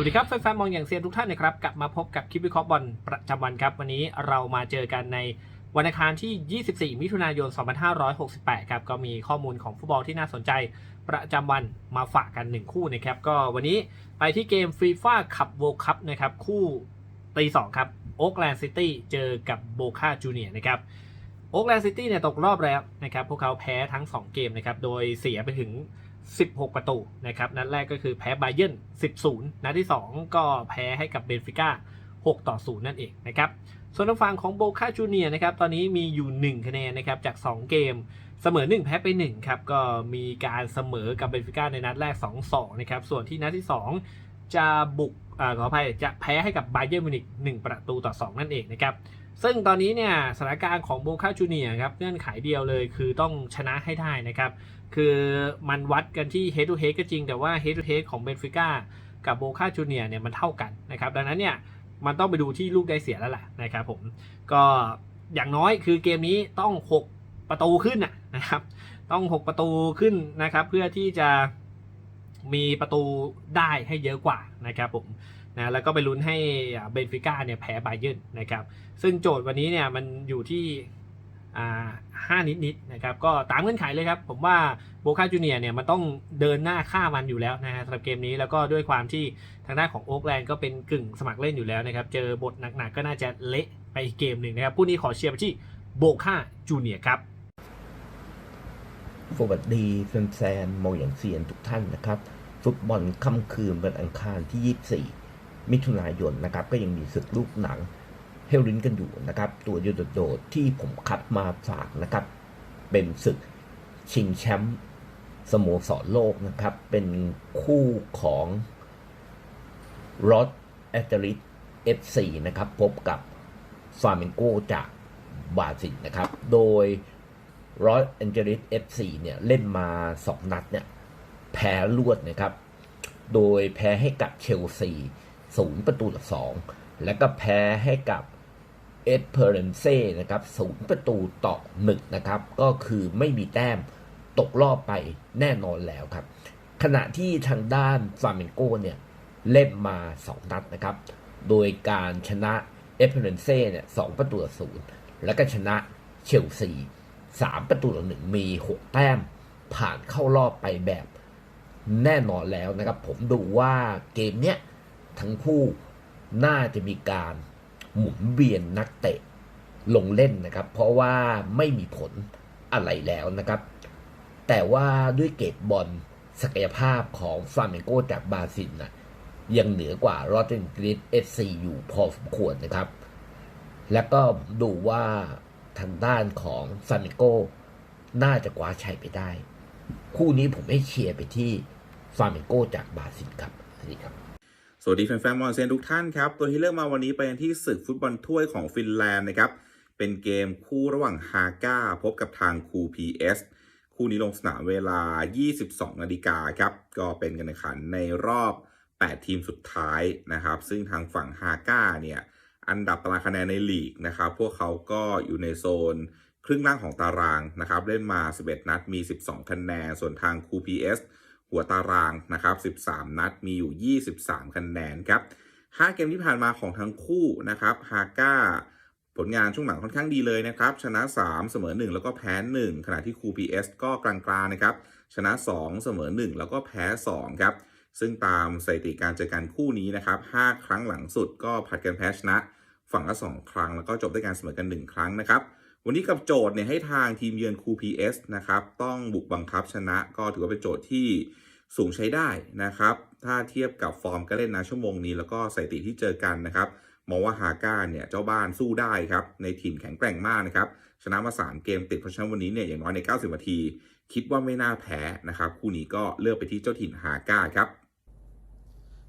วัสดีครับแฟนๆมองอย่างเซียนทุกท่านนะครับกลับมาพบกับคลิปวิเคราะห์บอลประจำวันครับ วันนี้เรามาเจอกันในวันอังคารที่ 24 มิถุนายน 2568 ครับ ก็มีข้อมูลของฟุตบอลที่น่าสนใจประจำวันมาฝากกัน 1 คู่นะครับ ก็วันนี้ไปที่เกมฟีฟ่าคัพ World Cup นะครับ คู่ตี2ครับโอ๊กแลนด์ซิตี้เจอกับโบคาจูเนียนะครับ โอ๊กแลนด์ซิตี้เนี่ยตกรอบแล้วนะครับพวกเขาแพ้ทั้ง 2 เกมนะครับโดยเสียไปถึง 16 ประตูนะครับนัดแรกก็คือแพ้ไบเยน10นัดที่ 2 ก็แพ้ให้กับเบนฟิก้า6 ต่อ 0 นั่นเองนะครับส่วนทางฝั่งของโบคาจูเนียนะครับตอนนี้มีอยู่ 1 คะแนนนะครับจาก 2 เกมเสมอ 1 แพ้ไป1ครับก็มีการเสมอกับเบนฟิก้าในนัดแรก 2-2 นะครับส่วนที่นัดที่ 2 จะบุก ขออภัยจะแพ้ให้กับไบเยอร์มิวนิก1ประตูต่อ 2 นั่นเองนะครับ ซึ่งตอนนี้เนี่ยสถานการณ์ของโบคาจูเนียครับเงื่อนไขเดียวเลยคือต้องชนะให้ได้นะครับ คือมันวัดกันที่ head to head ก็จริงแต่ว่า head to head ของเบนฟิก้ากับโบคาจูเนียเนี่ยมันเท่ากันนะครับ ดังนั้นเนี่ยมันต้องไปดูที่ลูกได้เสียแล้วแหละนะครับผมก็อย่างน้อยคือเกมนี้ต้อง 6 ประตูขึ้นนะนะครับ ต้อง 6 ประตูขึ้นนะครับ เพื่อที่จะ มีประตูได้ให้เยอะกว่านะครับผมนะแล้วก็ไปลุ้นให้เบนฟิก้าเนี่ยแพ้ไบเยร์นนะครับ ซึ่งโจทย์วันนี้เนี่ยมันอยู่ที่ห้านิดนิดๆนะครับ ก็ตามเงื่อนไขเลยครับ ผมว่าโบคาจูเนียเนี่ยมันต้องเดินหน้าฆ่ามันอยู่แล้วนะฮะสำหรับเกมนี้แล้วก็ด้วยความที่ทางด้านของโอ๊กแลนด์ก็เป็นกึ่งสมัครเล่นอยู่แล้วนะครับ เจอบทหนักๆก็น่าจะเละไปอีกเกมหนึ่งนะครับผู้นี้ขอเชียร์ไปที่โบคาจูเนียครับ สวัสดีแฟนๆมองอย่างเซียนทุกท่านนะครับ ฟุตบอลค่ำคืนวันอังคารที่ 24 มิถุนายนนะครับ ก็ยังมีศึกลูกหนังให้ลิ้นกันอยู่นะครับ ตัวโดดๆที่ผมคัดมาฝากนะครับ เป็นศึกชิงแชมป์สโมสรโลกนะครับ เป็นคู่ของรอดแอตเลติเอฟซีนะครับ พบกับฟาเมนโกจากบราซิลนะครับ โดย รอสแอนเจลิสเอฟซีเนี่ยเล่นมา2นัดเนี่ยแพ้รวดนะครับ โดยแพ้ให้กับเชลซีศูนย์ประตูต่อสองแล้วก็แพ้ให้กับเอสเพอร์เรนเซ่นะครับศูนย์ประตูต่อหนึ่งนะครับ ก็คือไม่มีแต้มตกรอบไปแน่นอนแล้วครับ ขณะที่ทางด้านฟาเมนโกเนี่ยเล่นมา2นัดนะครับ โดยการชนะเอสเพอร์เรนเซ่เนี่ยสองประตูต่อศูนย์แล้วก็ชนะเชลซี สามประตูต่อหนึ่งมีหกแต้ม ผ่านเข้ารอบไปแบบแน่นอนแล้วนะครับ ผมดูว่าเกมเนี้ยทั้งคู่น่าจะมีการหมุนเวียนนักเตะลงเล่นนะครับ เพราะว่าไม่มีผลอะไรแล้วนะครับ แต่ว่าด้วยเกรดบอลศักยภาพของฟลาเมนโกจากบราซิลนะยังเหนือกว่ารอตเทนกริดเอฟซีอยู่พอสมควรนะครับ แล้วก็ดูว่า ทางด้านของฟามิโก้น่าจะคว้าชัยไปได้ คู่นี้ผมให้เชียร์ไปที่ฟามิโก้จากบราซิลครับสวัสดีครับสวัสดีแฟนๆมอนเซนทุกท่านครับ ตัวที่เลือกมาวันนี้ไปกันที่ศึกฟุตบอลถ้วยของฟินแลนด์นะครับ เป็นเกมคู่ระหว่างฮาก้าพบกับทางคูพีเอสคู่นี้ลงสนามเวลา 22 นาฬิกาครับ ก็เป็นการแข่งขันในรอบ 8 ทีมสุดท้ายนะครับ ซึ่งทางฝั่งฮาก้าเนี่ย อันดับตารางคะแนนในลีกนะครับพวกเขาก็อยู่ในโซนครึ่งล่างของตารางนะครับเล่นมา 11 นัดมี 12 คะแนน ส่วนทางคูพีเอสหัวตารางนะครับ 13 นัดมีอยู่ 23 คะแนนครับ 5 เกมที่ผ่านมาของทั้งคู่นะครับฮาก้าผลงานช่วงหลังค่อนข้างดีเลยนะครับ ชนะ 3 เสมอ 1 แล้วก็แพ้ 1 ขณะที่คูพีเอสก็กลางๆนะครับ ชนะ 2 เสมอ 1 แล้วก็แพ้ 2 ครับ ซึ่งตามสถิติการเจอกันคู่นี้นะครับ 5 ครั้งหลังสุดก็ผัดกันแพ้ชนะ ฝั่งละ 2 ครั้ง แล้วก็จบด้วยการเสมอกัน 1 ครั้งนะครับ วันนี้กับโจทย์เนี่ยให้ทางทีมเยือนคู PS นะครับ ต้องบุกบังคับชนะ ก็ถือว่าเป็นโจทย์ที่สูงใช้ได้นะครับ ถ้าเทียบกับฟอร์มการเล่นนะชั่วโมงนี้ แล้วก็สถิติที่เจอกันนะครับมองว่าฮาก้าเนี่ยเจ้าบ้านสู้ได้ครับ ในทีมแข็งแกร่งมากนะครับ ชนะมา 3 เกมติดเพราะฉะนั้นวันนี้เนี่ยอย่างน้อยใน 90 นาที คิดว่าไม่น่าแพ้นะครับ คู่นี้ก็เลือกไปที่เจ้าถิ่นฮาก้าครับ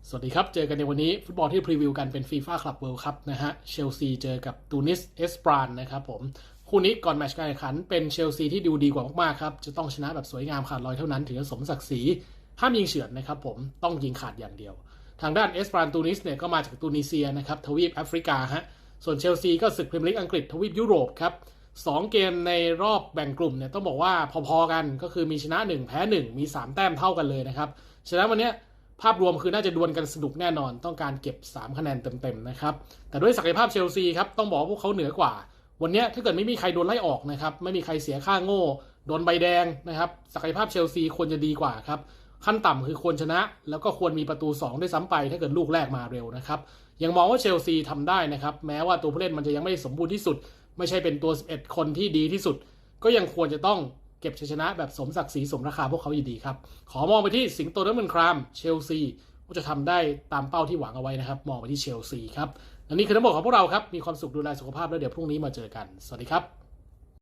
สวัสดีครับ เจอกันในวันนี้ฟุตบอลที่พรีวิวกันเป็นฟีฟ่าคลับเวิลด์คัพนะฮะ เชลซีเจอกับตูนิสเอสปรานนะครับผม คู่นี้ก่อนแมตช์การแข่งขันเป็นเชลซีที่ดูดีกว่ามากๆครับ จะต้องชนะแบบสวยงามขาดลอยเท่านั้นถึงจะสมศักดิ์ศรี ห้ามยิงเฉือนนะครับผมต้องยิงขาดอย่างเดียว ทางด้านเอสปรานตูนิสเนี่ยก็มาจากตูนิเซียนะครับทวีปแอฟริกาฮะ ส่วนเชลซีก็ศึกพรีเมียร์ลีกอังกฤษทวีปยุโรปครับสองเกมในรอบแบ่งกลุ่มเนี่ยต้องบอกว่าพอๆกันก็คือมีชนะ 1 แพ้ 1 มี 3 แต้มเท่ากันเลยนะครับฉะนั้นวันเนี้ย ภาพรวมคือน่าจะดวลกันสนุกแน่นอนต้องการเก็บ 3 คะแนนเต็มๆนะครับ แต่ด้วยศักยภาพเชลซีครับต้องบอกว่าพวกเขาเหนือกว่า วันนี้ถ้าเกิดไม่มีใครโดนไล่ออกนะครับ ไม่มีใครเสียค่าโง่ โดนใบแดงนะครับ ศักยภาพเชลซีควรจะดีกว่าครับ ขั้นต่ำคือควรชนะ แล้วก็ควรมีประตู 2 ด้วยซ้ำไป ถ้าเกิดลูกแรกมาเร็วนะครับ ยังมองว่าเชลซีทำได้นะครับ แม้ว่าตัวผู้เล่นมันจะยังไม่สมบูรณ์ที่สุด ไม่ใช่เป็นตัว 11 คนที่ดีที่สุด ก็ยังควรจะต้อง เก็บชัยชนะแบบสมศักดิ์ศรีสมราคาพวกเขาอยู่ดีครับ ขอมองไปที่สิงโตน้ำเงินครามเชลซีว่าจะทำได้ตามเป้าที่หวังเอาไว้นะครับ มองไปที่เชลซีครับและนี่คือทั้งหมดของพวกเราครับ มีความสุขดูแลสุขภาพแล้วเดี๋ยวพรุ่งนี้มาเจอกัน สวัสดีครับ